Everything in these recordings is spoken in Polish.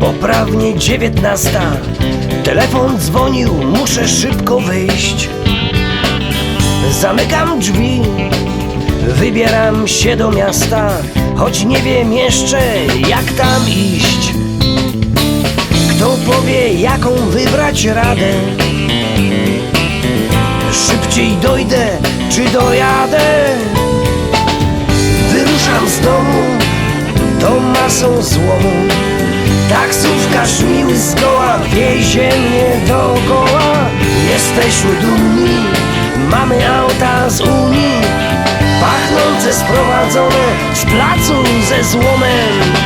Poprawnie dziewiętnasta. Telefon dzwonił, muszę szybko wyjść. Zamykam drzwi Wybieram się do miasta Choć nie wiem jeszcze jak tam iść. Kto powie jaką wybrać radę? Szybciej dojdę czy dojadę? Wyruszam z domu tą masą złomu Taksówkarz miły zgoła wiezie mnie dookoła. Jesteśmy dumni, mamy auta z Unii. Pachnące sprowadzone z placu ze złomem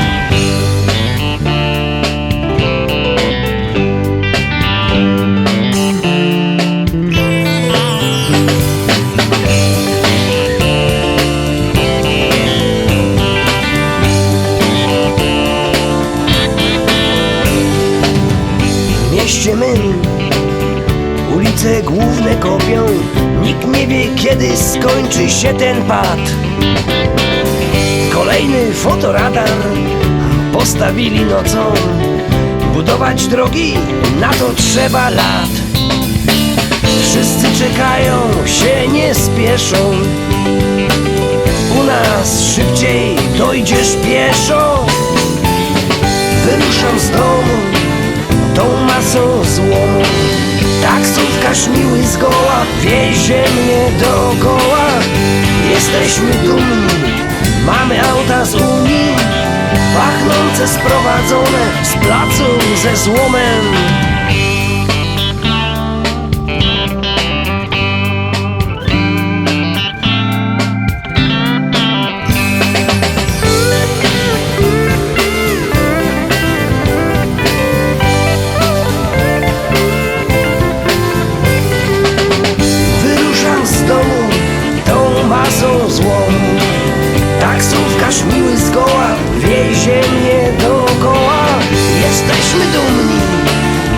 Mym Ulice główne kopią. Nikt nie wie kiedy skończy się ten pad. Kolejny fotoradar Postawili nocą. Budować drogi Na to trzeba lat. Wszyscy czekają się nie spieszą. U nas szybciej dojdziesz pieszo. Wyruszam z domu złomu. Taksówkarz miły zgoła wiezie mnie dookoła Jesteśmy dumni, mamy auta z Unii. Pachnące sprowadzone z placu ze złomem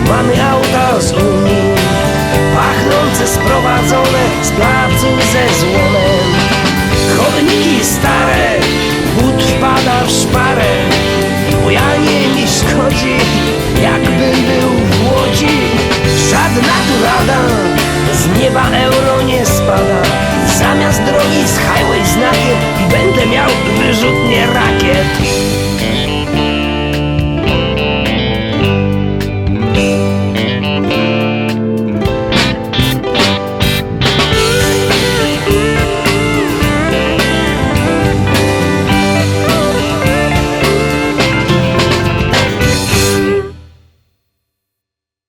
mamy auta z Unii Pachnące sprowadzone z placu ze złomem Chodniki stare, but wpada w szparę Bujanie mi szkodzi, jakbym był w łodzi. Żadna tu rada, z nieba euro nie spada. Zamiast drogi z highway znakiem Będę miał wyrzutnie rakiet